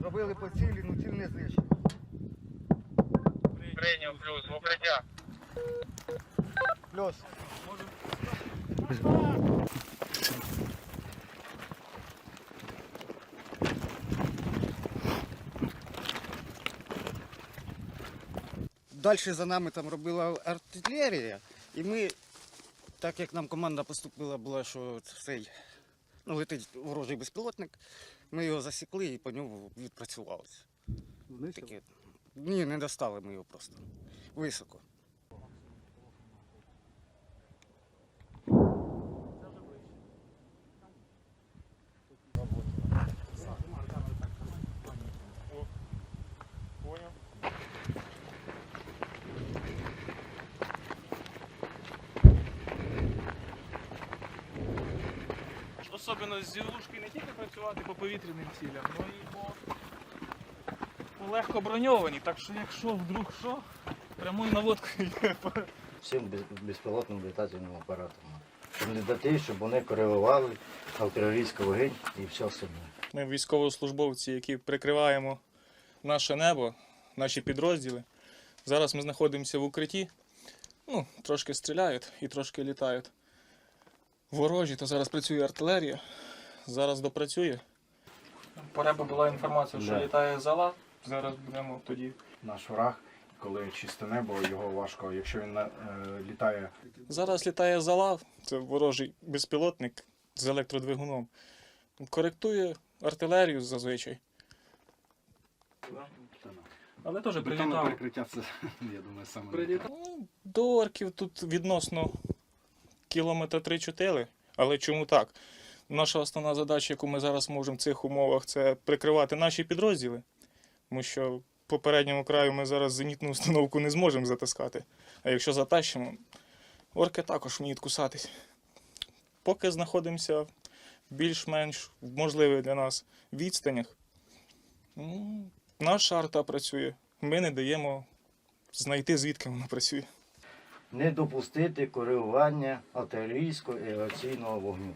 Робили по цілі, ну ціль не знищили. Прийняв плюс, в укриття. Плюс. Далі за нами там робила артилерія, і ми, так як нам команда поступила, була, що цей ну, летить ворожий безпілотник, ми його засікли і по ньому відпрацювалися. Ні, не достали ми його просто. Високо. Особливо з зілушки не тільки працювати по повітряним цілям, але і по, по легко броньовані. Так що якщо вдруг що, прямою наводкою є. всім безпілотним літательним апаратом. Щоб не дати, щоб вони коригували артилерійський вогонь і все остальне. Ми військовослужбовці, які прикриваємо наше небо, наші підрозділи. Зараз ми знаходимося в укритті. Ну, трошки стріляють і трошки літають. Ворожі, то зараз працює артилерія. Зараз допрацює. По ребу була інформація, що Да. літає зала. Зараз будемо тоді. наш враг, коли чисте небо, його важко, якщо він на- е, літає Зараз літає зала, це ворожий безпілотник з електродвигуном. Коректує артилерію зазвичай. Але теж бетонне прилітав. перекриття, це я думаю саме. Прилітав. Ну, До орків тут відносно кілометра 3-4, але чому так? Наша основна задача, яку ми зараз можемо в цих умовах, це прикривати наші підрозділи. Тому що в попередньому краю ми зараз зенітну установку не зможемо затискати. А якщо затащимо, орки також вміють кусатись. Поки знаходимося в більш-менш можливих для нас відстанях, ну, наша арта працює. Ми не даємо знайти, звідки вона працює. Не допустити коригування артилерійського і авіаційного вогню.